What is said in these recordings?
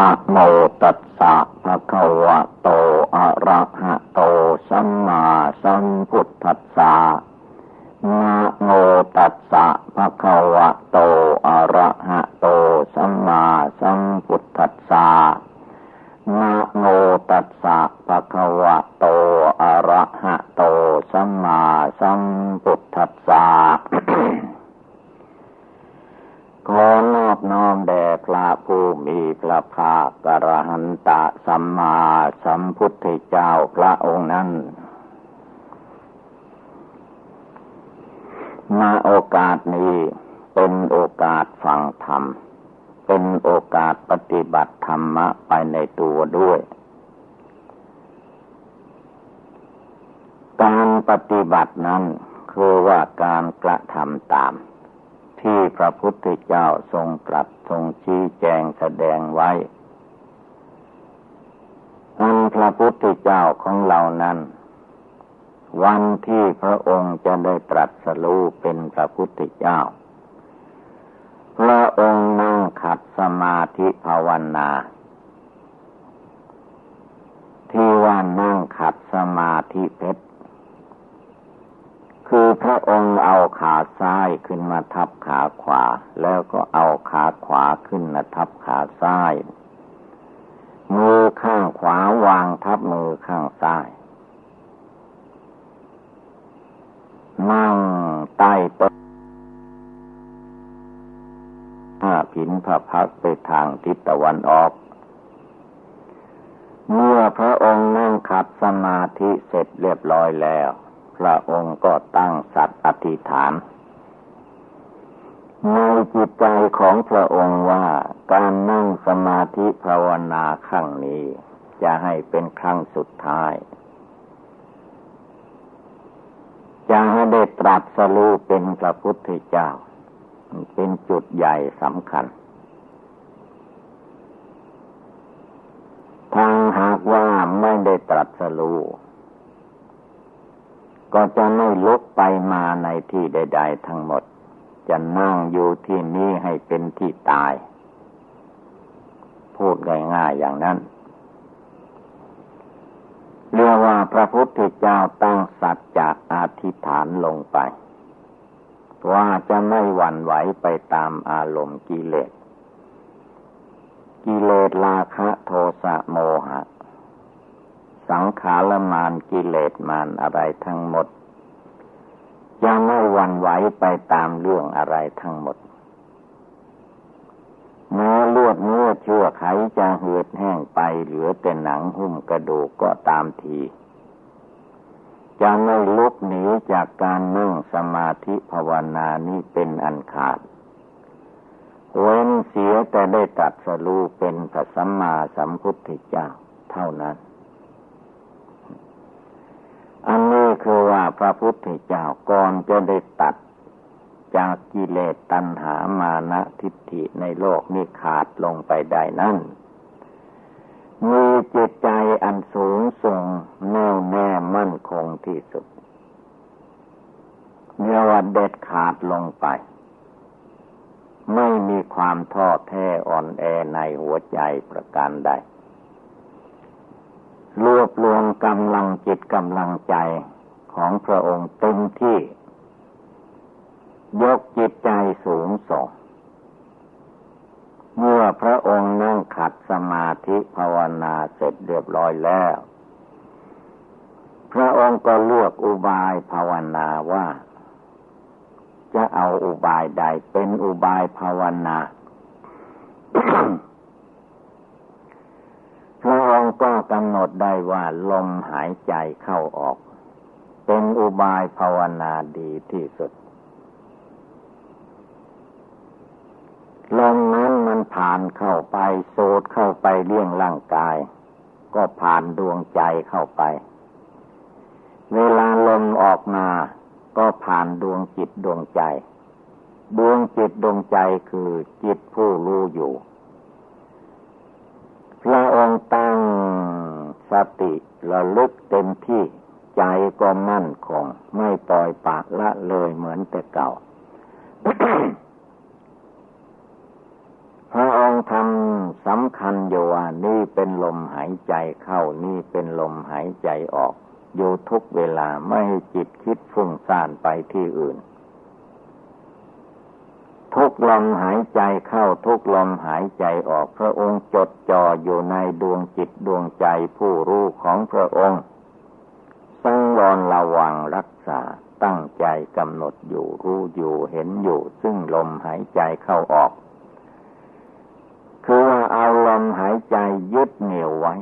อะโมตัสสะภะคะวะโต อะระหะโต สัมมาสัมพุทธัสสะนะโมตัสสะภะคะวะโต อะระหะโต สัมมาสัมพุทธัสสะนะโมตัสสะภะคะวะโต อะระหะโต สัมมาสัมพุทธัสสะ ขอนอบน้อมแด่พระผู้มีพระภาคกระหันตะสัมมาสัมพุทธเจ้าพระองค์นั้นมาโอกาสนี้เป็นโอกาสฟังธรรม เป็นโอกาสปฏิบัติธรรมะไปในตัวด้วย การปฏิบัตินั้นคือว่าการกระทำตาม ที่พระพุทธเจ้าทรงตรัสทรงชี้แจงแสดงไว้อันพระพุทธเจ้าของเรานั้น วันที่พระองค์จะได้ตรัสรู้เป็นพระพุทธเจ้า พระองค์นั่งขัดสมาธิภาวนา ที่ว่านั่งขัดสมาธิเพชร คือพระองค์เอาขาซ้ายขึ้นมาทับขาขวา แล้วก็เอาขาขวาขึ้นมาทับขาซ้าย มือข้างขวาวางทับมือข้างซ้ายนั่งใต้ต้นผ้าผินพระพักไปทางทิศตะวันออก เมื่อพระองค์นั่งขัดสมาธิเสร็จเรียบร้อยแล้ว พระองค์ก็ตั้งสัตว์อธิษฐานในจิตใจของพระองค์ว่าการนั่งสมาธิภาวนาครั้งนี้ จะให้เป็นครั้งสุดท้าย จะให้ได้ตรัสรู้เป็นพระพุทธเจ้า เป็นจุดใหญ่สำคัญทางหากว่าไม่ได้ตรัสรู้ ก็จะไม่ลุกไปมาในที่ใด ๆ ทั้งหมด จะนั่งอยู่ที่นี้ให้เป็นที่ตาย พูดง่ายๆอย่างนั้นเรียกว่าพระพุทธเจ้าตั้งสัจจะอธิษฐานลงไป ว่าจะไม่หวั่นไหวไปตามอารมณ์กิเลส กิเลสราคะโทสะโมหะ สังขารมานกิเลสมานอะไรทั้งหมดจะไม่วันไหวไปตามเรื่องอะไรทั้งหมดแม้ลวดเนื้อชั่วไขจะเหือดแห้งไปเหลือแต่หนังหุ้มกระดูกก็ตามทีจะไม่ลุกหนีจากการนั่งสมาธิภาวนานี้เป็นอันขาด เว้นเสียแต่ได้ตัดสรูเป็นพระสัมมาสัมพุทธเจ้าเท่านั้น อันนี้คือว่าพระพุทธเจ้าก่อนจะได้ตัดจากกิเลสตัณหามานะทิฏฐิในโลกนี้ขาดลงไปได้นั่น มีจิตใจอันสูงส่งแน่วแน่มั่นคงที่สุดเนื้อว่าเด็ดขาดลงไป ไม่มีความท้อแท้อ่อนแอในหัวใจประการใด รวบรวมกำลังจิตกำลังใจของพระองค์เต็มที่ ยกจิตใจสูงส่ง เมื่อพระองค์นั่งขัดสมาธิภาวนาเสร็จเรียบร้อยแล้ว พระองค์ก็เลือกอุบายภาวนาว่า จะเอาอุบายใดเป็นอุบายภาวนา องค์ก็กำหนดได้ว่าลมหายใจเข้าออก เป็นอุบายภาวนาดีที่สุด ลมนั้นมันผ่านเข้าไปโสดเข้าไปเลี้ยงร่างกาย ก็ผ่านดวงใจเข้าไป เวลาลมออกมาก็ผ่านดวงจิตดวงใจ ดวงจิตดวงใจคือจิตผู้รู้อยู่ พระองค์ตั้งสติระลึกเต็มที่ใจก็มั่นคง ไม่ปล่อยปากละเลยเหมือนแต่เก่า พระองค์ทำสำคัญอยู่ว่านี่เป็นลมหายใจเข้านี่เป็นลมหายใจออก อยู่ทุกเวลาไม่ให้จิตคิดฟุ้งซ่านไปที่อื่น ทุกลมหายใจเข้าทุกลมหายใจออกพระองค์จดจ่ออยู่ในดวงจิตดวงใจผู้รู้ของพระองค์สังวรระวังรักษาตั้งใจกำหนดอยู่รู้อยู่เห็นอยู่ ซึ่งลมหายใจเข้าออก คือว่าเอาลมหายใจยึดเหนี่ยวไว้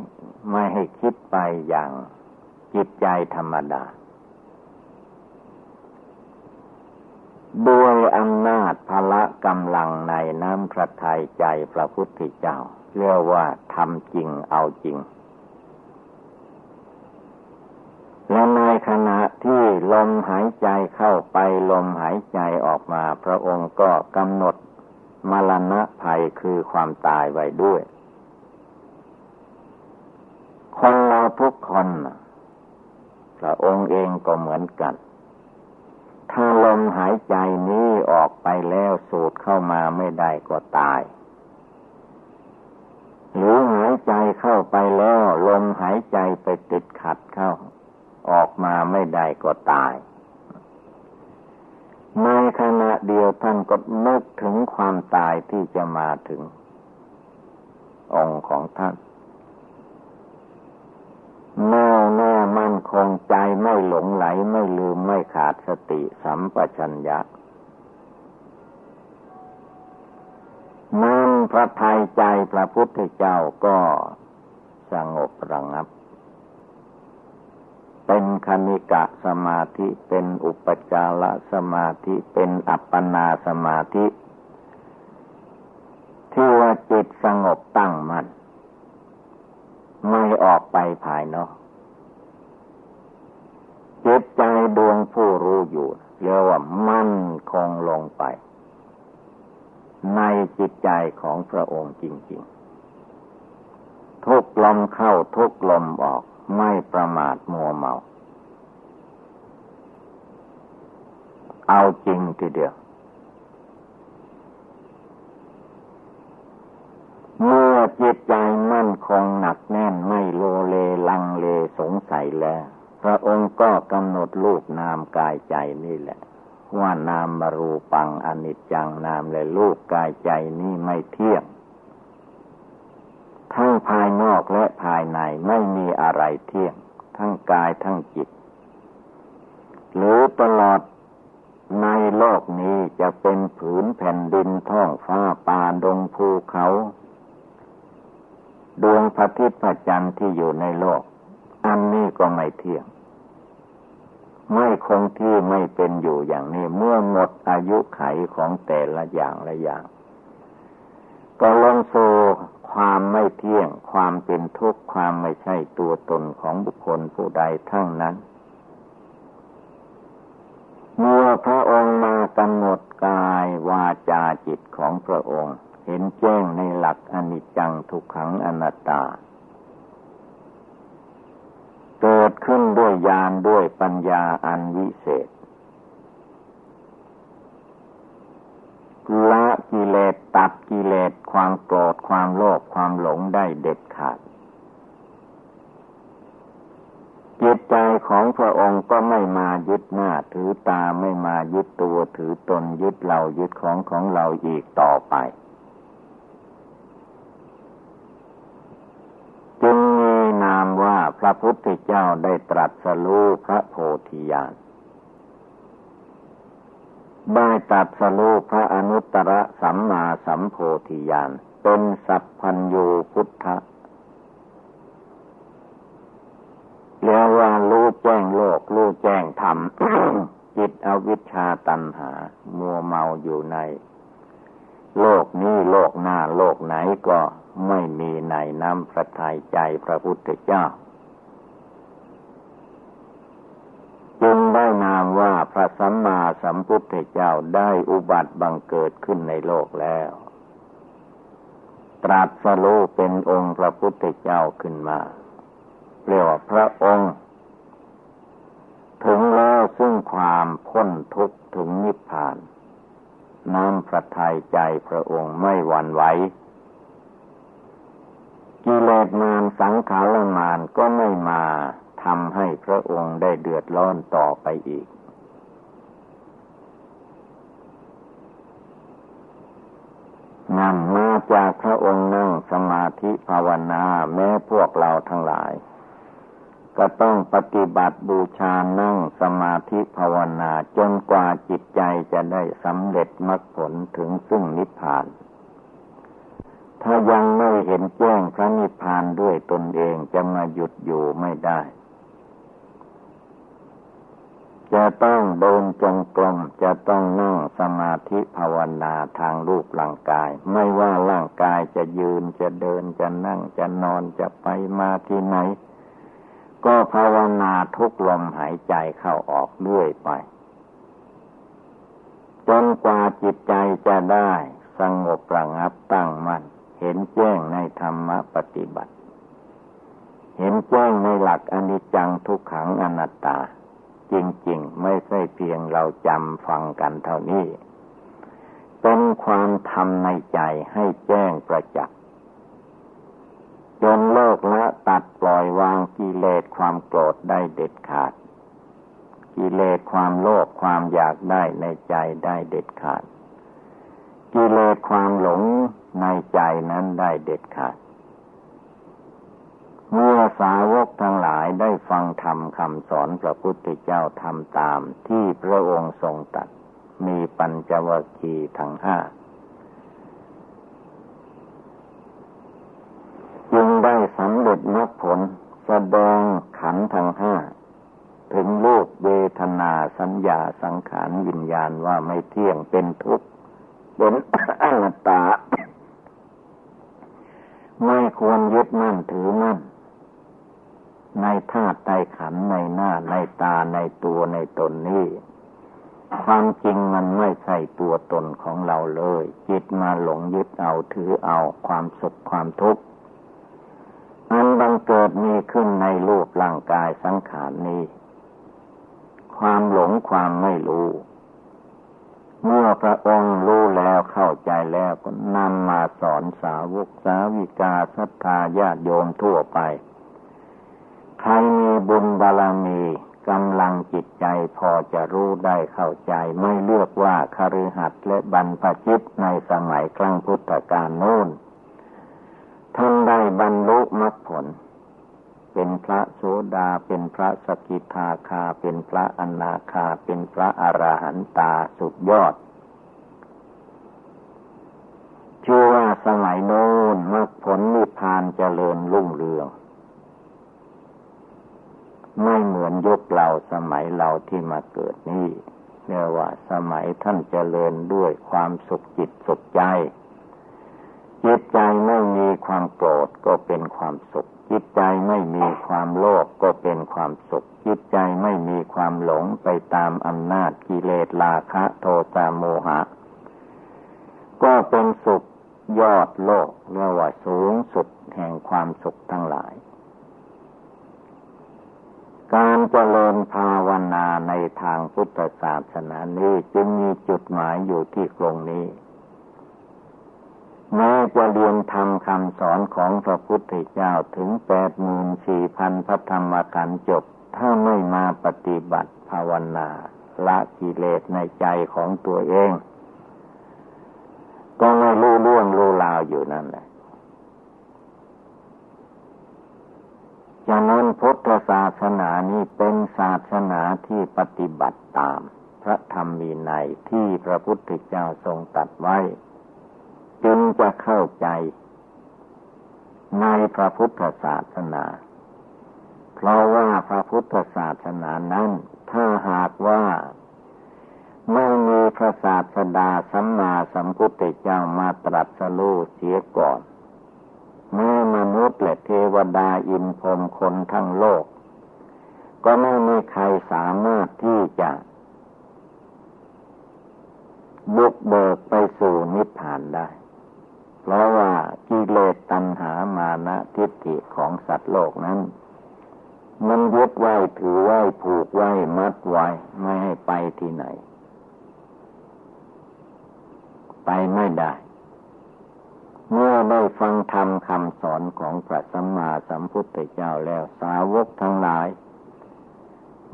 ไม่ให้คิดไปอย่างจิตใจธรรมดา ด้วยอำนาจพละกำลังในน้ำพระทัยใจพระพุทธเจ้าเรียกว่าทำจริงเอาจริง และในขณะที่ลมหายใจเข้าไปลมหายใจออกมา พระองค์ก็กำหนดมรณะภัยคือความตายไว้ด้วย คนเราทุกคน พระองค์เองก็เหมือนกัน ถ้าลมหายใจนี้ออกไปแล้วสูดเข้ามาไม่ได้ก็ตาย หรือหายใจเข้าไปแล้วลมหายใจไปติดขัดเข้า ออกมาไม่ได้ก็ตาย ในขณะเดียวท่านก็นึกถึงความตายที่จะมาถึง องค์ของท่าน แน่แน่มั่นคงใจไม่หลงไหลไม่ลืมไม่ขาดสติสัมปชัญญะนั่นพระทัยใจพระพุทธเจ้าก็สงบระงับ เป็นคณิกะสมาธิเป็นอุปจารสมาธิเป็นอัปปนาสมาธิที่ว่าจิตสงบตั้งมัน่น ไม่ออกไปภายนอกจิตใจดวงผู้รู้อยู่เรียกว่ามั่นคงลงไป ในจิตใจของพระองค์จริง ๆ ทุกลมเข้าทุกลมออกไม่ประมาทมัวเมา เอาจริงทีเดียว เมื่อ จิตใจมั่นคงหนักแน่นไม่โลเลลังเลสงสัยแล้วพระองค์ก็กำหนดรูปนามกายใจนี่แหละ ว่านามบรูปังอนิจจังนามและรูปกายใจนี่ไม่เที่ยง ทั้งภายนอกและภายในไม่มีอะไรเที่ยง ทั้งกายทั้งจิต หรือตลอดในโลกนี้จะเป็นผืนแผ่นดินท้องฟ้าป่าดงภูเขา ดวงพระทิตย์พระจันทร์ที่อยู่ในโลก อันนี้ก็ไม่เที่ยง ไม่คงที่ไม่เป็นอยู่อย่างนี้ เมื่อหมดอายุไขของแต่ละอย่างละอย่าง ก็ลงสู่ความไม่เที่ยง ความเป็นทุกข์ความไม่ใช่ตัวตนของบุคคลผู้ใดทั้งนั้นเมื่อพระองค์มากำหนดกายวาจาจิตของพระองค์ เห็นแจ้งในหลักอนิจจังทุกขังอนัตตา เกิดขึ้นด้วยญาณด้วยปัญญาอันวิเศษละกิเลสตัดกิเลสความโกรธความโลภความหลงได้เด็ดขาดจิตใจของพระองค์ก็ไม่มายึดหน้าถือตาไม่มายึดตัวถือตนยึดเรายึดของของเราอีกต่อไป พระพุทธเจ้าได้ตรัสรู้พระโพธิญาณได้ตรัสรูพระอนุตตรสัมมาสัมโพธิญาณเป็นสัพพัญญูพุทธะเรียกว่ารู้แจ้งโลกรู้แจ้งธรรมจิตอวิชชาตัณหา มัวเมาอยู่ใน โลกนี้โลกหน้าโลกไหนก็ไม่มีในน้ำพระทัยใจพระพุทธเจ้าจึงได้ นามว่าพระสัมมาสัมพุทธเจ้าได้อุบัติบังเกิดขึ้นในโลกแล้ว ตรัสรู้เป็นองค์พระพุทธเจ้าขึ้นมาเรียกว่าพระองค์ ถึงแล้วซึ่งความพ้นทุกข์ถึงนิพพาน น้ำพระทัยใจพระองค์ไม่หวั่นไหวกิเลสมารสังขารมารก็ไม่มา ทำให้พระองค์ได้เดือดร้อนต่อไปอีก นั่นมาจากพระองค์นั่งสมาธิภาวนาแม้พวกเราทั้งหลาย ก็ต้องปฏิบัติบูชานั่งสมาธิภาวนาจนกว่าจิตใจจะได้สำเร็จมรรคผลถึงซึ่งนิพพานถ้ายังไม่เห็นแจ้งพระนิพพานด้วยตนเองจะมาหยุดอยู่ไม่ได้ จะต้องเดินจงกรมจะต้องนั่งสมาธิภาวนาทางรูปร่างกาย ไม่ว่าร่างกายจะยืนจะเดินจะนั่งจะนอนจะไปมาที่ไหน ก็ภาวนาทุกลมหายใจเข้าออกเรื่อยไป จนกว่าจิตใจจะได้สงบระงับตั้งมัน่นเห็นแจ้งในธรรมปฏิบัติ เห็นแจ้งในหลักอนิจจังทุกขังอนัตตา จริง ๆ ไม่ใช่เพียงเราจำฟังกันเท่านี้ เป็นความทำในใจให้แจ้งประจักษ์จนเลิกละตัดปล่อยวางกิเลสความโกรธได้เด็ดขาด กิเลสความโลภความอยากได้ในใจได้เด็ดขาด กิเลสความหลงในใจนั้นได้เด็ดขาด เมื่อสาวกทั้งหลายได้ฟังธรรมคำสอนพระพุทธเจ้าทำตามที่พระองค์ทรงตัด มีปัญจวัคคีย์ทั้งห้าจึงได้สำเร็จมรรคผลแสดงขันทั้งห้า ถึงรูปเวทนาสัญญาสังขารวิญญาณว่าไม่เที่ยงเป็นทุกข์เป็นอนัตตา ไม่ควรยึดมั่นถือมั่นธาตุในขันในหน้าในตาในตัวในตนนี้ ความ จริงมันไม่ใช่ตัวตนของเราเลย จิตมาหลงยึดเอาถือเอาความสุขความทุกข์อันบังเกิดมีขึ้นในรูปร่างกายสังขารนี้ ความหลงความไม่รู้ เมื่อพระองค์รู้แล้วเข้าใจแล้วก็นำมาสอนสาวกสาวิกาศรัทธาญาติโยมทั่วไป ใครมีบุญบารมี กำลังจิตใจพอจะรู้ได้เข้าใจ ไม่เลือกว่าคฤหัสถ์และบรรพชิตในสมัยครั้งพุทธกาลโน้นท่านได้บรรลุมรรคผล เป็นพระโสดาเป็นพระสกิทาคา เป็นพระอนาคา เป็นพระอราหันตาสุดยอดชื่อว่าสมัยโน้นมรรคผลนิพพานเจริญรุ่งเรือง ไม่เหมือนยุคเราสมัยเราที่มาเกิดนี่เรียกว่าสมัยท่านเจริญด้วยความสุขจิตสุขใจ จิตใจไม่มีความโกรธก็เป็นความสุข จิตใจไม่มีความโลภก็เป็นความสุข จิตใจไม่มีความหลงไปตามอำนาจกิเลสราคะ โทสะโมหะ ก็เป็นสุขยอดโลกเรียกว่าสูงสุดแห่งความสุขทั้งหลาย การเจริญภาวนาในทางพุทธศาสนานี้จึงมีจุดหมายอยู่ที่ตรงนี้แม้จะเรียนทำคำสอนของพระพุทธเจ้าถึงแปดหมื่นสี่พันพระธรรมขันจบ ถ้าไม่มาปฏิบัติภาวนาละกิเลสในใจของตัวเอง ก็ไม่รู้ล่วงรู้ลาวอยู่นั่นแหละ ฉะนั้นพุทธศาสนานี้เป็นศาสนาที่ปฏิบัติตาม พระธรรมมีในที่พระพุทธเจ้าทรงตัดไว้ จึงจะเข้าใจ ในพระพุทธศาสนา เพราะว่าพระพุทธศาสนานั้น ถ้าหากว่าไม่มีพระศาสดาสัมมาสัมพุทธเจ้ามาตรัสรู้เสียก่อน มนุษย์และเทวดาอินพรมคนทั้งโลก ก็ไม่มีใครสามารถที่จะบุกเบิกไปสู่นิพพานได้ เพราะว่ากิเลสตัณหามานะทิฏฐิของสัตว์โลกนั้น มันยึดไว้ถือไว้ผูกไว้มัดไว้ไม่ให้ไปที่ไหน ไปไม่ได้ ได้ฟังธรรมคำสอนของพระสัมมาสัมพุทธเจ้าแล้วสาวกทั้งหลาย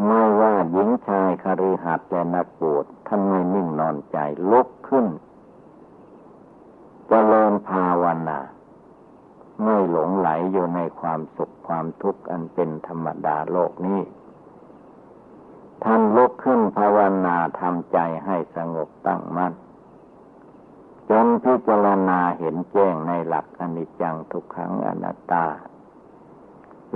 ไม่ว่าหญิงชายคฤหัสถ์และนักบวชท่านไม่นิ่งนอนใจลุกขึ้นจเจริญภาวนาไม่หลงไหลอยู่ในความสุขความทุกข์อันเป็นธรรมดาโลกนี้ ท่านลุกขึ้นภาวนาทำใจให้สงบตั้งมั่น จนพิจารณาเห็นแจ้งในหลักอนิจจังทุกขังอนัตตา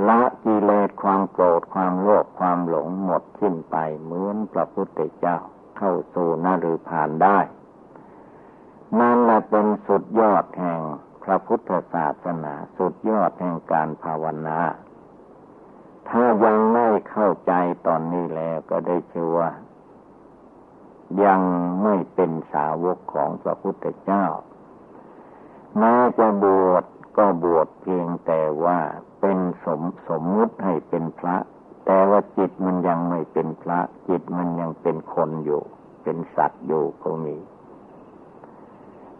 ละกิเลสความโกรธความโลภความหลงหมดสิ้นไปเหมือนพระพุทธเจ้าเข้าสู่นฤพานได้ นั่นแหละเป็นสุดยอดแห่งพระพุทธศาสนาสุดยอดแห่งการภาวนา ถ้ายังไม่เข้าใจตอนนี้แล้วก็ได้ชื่อว่า ยังไม่เป็นสาวกของพระพุทธเจ้าแม้จะบวชก็บวชเพียงแต่ว่าเป็นสมสมมุติให้เป็นพระ แต่ว่าจิตมันยังไม่เป็นพระ จิตมันยังเป็นคนอยู่ เป็นสัตว์อยู่ก็มี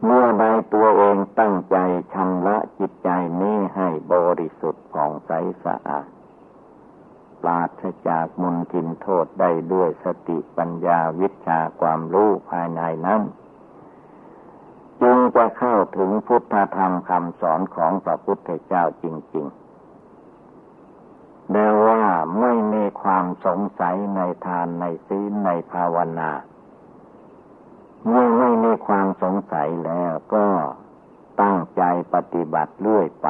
เมื่อใดตัวเองตั้งใจชำระจิตใจนี้ให้บริสุทธิ์ผ่องใสสะอาด ปราศจากมุนทินโทษได้ด้วยสติปัญญาวิชาความรู้ภายในนั้นจึงจะเข้าถึงพุทธธรรมคำสอนของพระพุทธเจ้าจริงๆแต่ว่าไม่มีความสงสัยในทานในศีลในภาวนาเมื่อไม่มีความสงสัยแล้วก็ตั้งใจปฏิบัติเรื่อยไป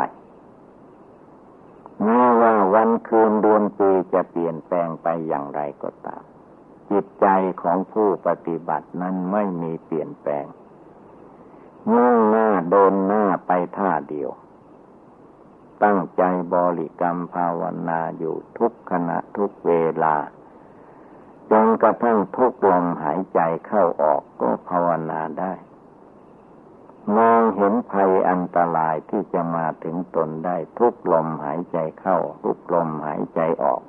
แม้ว่าวันคืนเดือนปีจะเปลี่ยนแปลงไปอย่างไรก็ตาม จิตใจของผู้ปฏิบัตินั้นไม่มีเปลี่ยนแปลงมุ่งหน้าโดนหน้าไปท่าเดียว ตั้งใจบริกรรมภาวนาอยู่ทุกขณะทุกเวลาจนกระทั่งทุกลมหายใจเข้าออกก็ภาวนาได้ มองเห็นภัยอันตรายที่จะมาถึงตนได้ทุกลมหายใจเข้า ทุกลมหายใจออก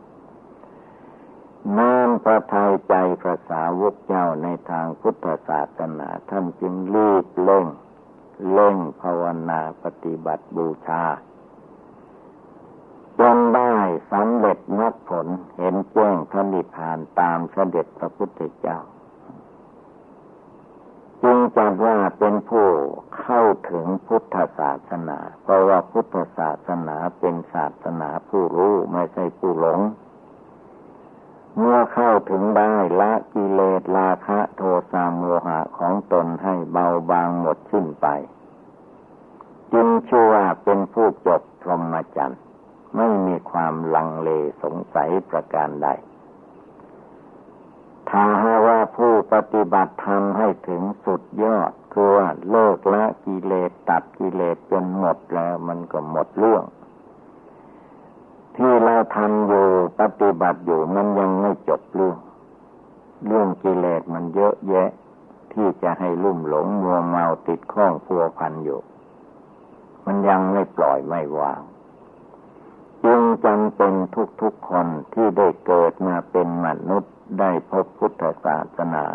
นานประทัยใจพระสาวกเจ้าในทางพุทธศาสนาท่านจึงรีบเล่งเล่งภาวนาปฏิบัติบูชาจนได้สำเร็จมรรคผลเห็นแจ้งพระนิพพานตามเสด็จพระพุทธเจ้า จึงจัดว่าเป็นผู้เข้าถึงพุทธศาสนา เพราะว่าพุทธศาสนาเป็นศาสนาผู้รู้ไม่ใช่ผู้หลง เมื่อเข้าถึงได้ละกิเลสราคะโทสะโมหะของตนให้เบาบางหมดสิ้นไป จึงชื่อว่าเป็นผู้จบพรหมจรรย์ไม่มีความลังเลสงสัยประการใด ถ้าว่าผู้ปฏิบัติธรรมให้ถึงสุดยอดคือว่าเลิกละกิเลสตัดกิเลสจนหมดแล้วมันก็หมดเรื่อง ที่เราทำอยู่ปฏิบัติอยู่มันยังไม่จบเรื่อง เรื่องกิเลสมันเยอะแยะ ที่จะให้ลุ่มหลงมัวเมาติดข้องพัวพันอยู่ มันยังไม่ปล่อยไม่วาง จึงจำเป็นทุกๆคนที่ได้เกิดมาเป็นมนุษย์ได้พบพุทธศาสนา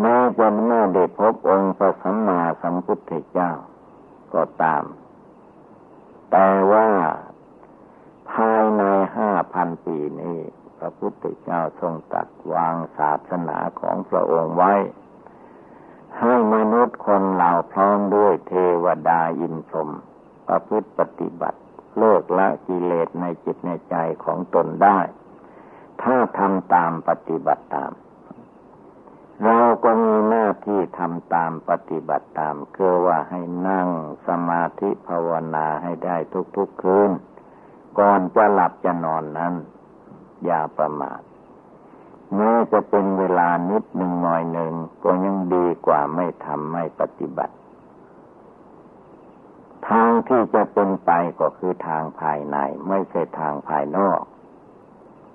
แม้จะไม่ได้พบองค์พระสัมมาสัมพุทธเจ้า ก็ตาม แต่ว่าภายในห้าพันปีนี้ พระพุทธเจ้าทรงตัดวางศาสนาของพระองค์ไว้ ให้มนุษย์คนเหล่าพร้อมด้วยเทวดาอินทรมประพฤติปฏิบัติ เลิกละกิเลสในจิตในใจของตนได้ ถ้าทำตามปฏิบัติตาม เราก็มีหน้าที่ทำตามปฏิบัติตามคือว่าให้นั่งสมาธิภาวนาให้ได้ทุกๆคืน ก่อนจะหลับจะนอนนั้น อย่าประมาทแม้จะเป็นเวลานิดหนึ่งหน่อยหนึ่งก็ยังดีกว่าไม่ทำไม่ปฏิบัติ ทางที่จะเป็นไปก็คือทางภายในไม่ใช่ทางภายนอก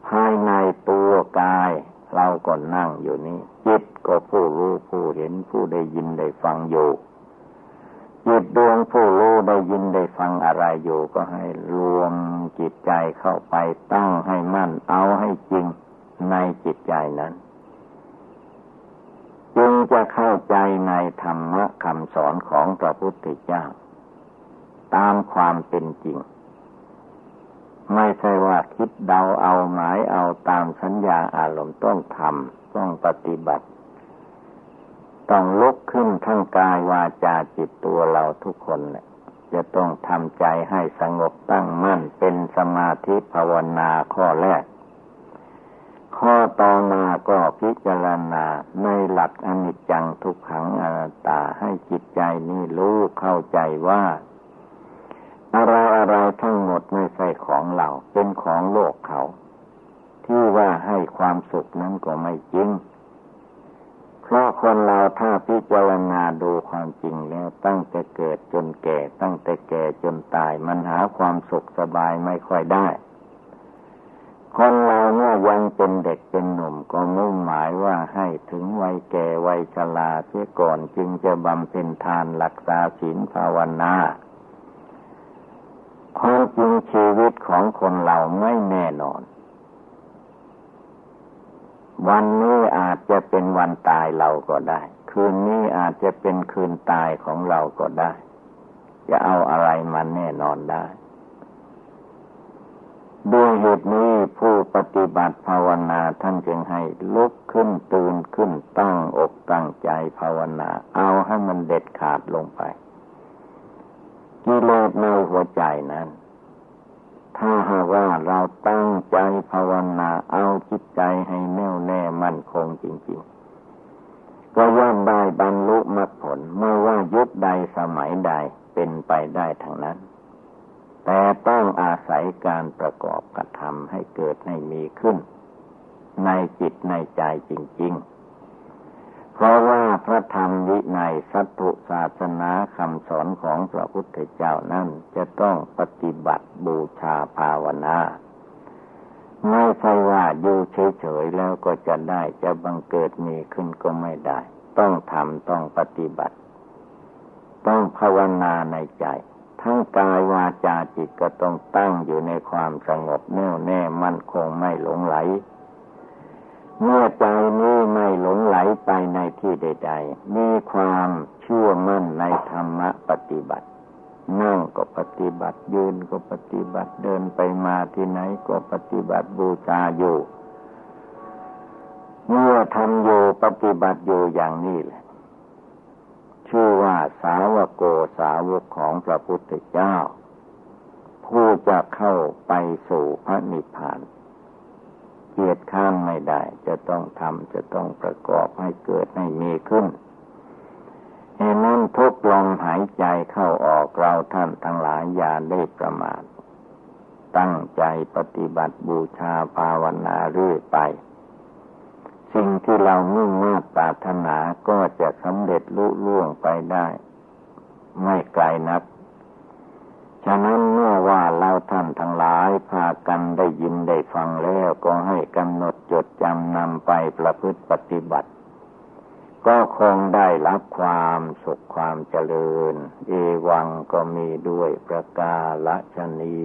ภายในตัวกาย เราก็นั่งอยู่นี่จิตก็ผู้รู้ผู้เห็นผู้ได้ยินได้ฟังอยู่จิตดวงผู้รู้ได้ยินได้ฟังอะไรอยู่ ก็ให้รวมจิตใจเข้าไปตั้งให้มั่นเอาให้จริงในจิตใจนั้นจึงจะเข้าใจในธรรมะคำสอนของพระพุทธเจ้า ตามความเป็นจริง ไม่ใช่ว่าคิดเดาเอาหมายเอาตามสัญญาอารมณ์ต้องทำต้องปฏิบัติ ต้องลุกขึ้นทั้งกายวาจาจิตตัวเราทุกคนเนี่ยจะต้องทำใจให้สงบตั้งมั่นเป็นสมาธิภาวนาข้อแรก ข้อต่อมาก็พิจารณาในหลักอนิจจังทุกขังอนัตตาให้จิตใจนี่รู้เข้าใจว่า อะไรอะไรทั้งหมดไม่ใช่ของเรา เป็นของโลกเขา ที่ว่าให้ความสุขนั้นก็ไม่จริง เพราะคนเราถ้าพิจารณาดูความจริงแล้วตั้งแต่เกิดจนแก่ ตั้งแต่แก่จนตาย มันหาความสุขสบายไม่ค่อยได้คนเราเมื่อยังเป็นเด็กเป็นหนุ่มก็มุ่งหมายว่าให้ถึงวัยแก่วัยชราเสียก่อนจึงจะบำเพ็ญทานรักษาศีลภาวนา ความจริงชีวิตของคนเราไม่แน่นอน วันนี้อาจจะเป็นวันตายเราก็ได้ คืนนี้อาจจะเป็นคืนตายของเราก็ได้ จะเอาอะไรมาแน่นอนได้ด้วยเหตุนี้ผู้ปฏิบัติภาวนาท่านจึงให้ลุกขึ้นตื่นขึ้นตั้งอกตั้งใจภาวนา เอาให้มันเด็ดขาดลงไป กิเลสในหัวใจนั้น ถ้าหากว่าเราตั้งใจภาวนาเอาจิตใจให้แน่วแน่มั่นคงจริงๆ ก็ย่อมได้บรรลุมรรคผลไม่ว่ายุคใดสมัยใดเป็นไปได้ทั้งนั้น แต่ต้องอาศัยการประกอบกระทำให้เกิดให้มีขึ้น ในจิตในใจจริง ๆ เพราะว่าพระธรรมวินัยสัตถุศาสนาคำสอนของพระพุทธเจ้านั้นจะต้องปฏิบัติบูชาภาวนาไม่ใช่ว่าอยู่เฉยๆแล้วก็จะได้จะบังเกิดมีขึ้นก็ไม่ได้ ต้องทำต้องปฏิบัติ ต้องภาวนาในใจ ทั้งกายวาจาจิตก็ต้องตั้งอยู่ในความสงบแน่วแน่มั่นคงไม่หลงไหล เมื่อใจนี้ไม่หลงไหลไปในที่ใด ๆ มีความเชื่อมั่นในธรรมะปฏิบัตินั่งก็ปฏิบัติยืนก็ปฏิบัติเดินไปมาที่ไหนก็ปฏิบัติบูชาอยู่ เมื่อทำอยู่ปฏิบัติอยู่อย่างนี้แหละชื่อว่าสาวโกสาวกของพระพุทธเจ้า ผู้จะเข้าไปสู่พระนิพพาน เกียดข้ามไม่ได้ จะต้องทำจะต้องประกอบให้เกิดให้มีขึ้นเหตุนั้นทุกลมหายใจเข้าออกเราท่านทั้งหลายอย่าได้ประมาท ตั้งใจปฏิบัติบูชาภาวนาเรื่อยไป สิ่งที่เรามุ่งมา่ปรารถนาก็จะสำเร็จลุล่วงไปได้ ไม่ไกลนักานทั้งหลายพากันได้ยินได้ฟังแล้วก็ให้กำหนดจดจำนำไปประพฤติปฏิบัติ ก็คงได้รับความสุขความเจริญ เอวังก็มีด้วยประกาศชนี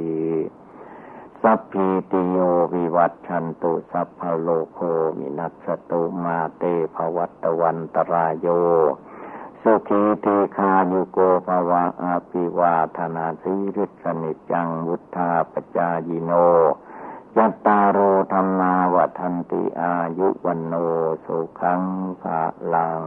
สัพพิติโยวิวัตชันตุสัพพโลโคมินัสตุมาเตภวัตวันตรายโย สุขีตีคายุโกภวะอาภิวาธนาสีริสนิจังวุธาปจายิโนยัตตาโรธรรมาวัฒนติอายุวันโนสุขังภาลัง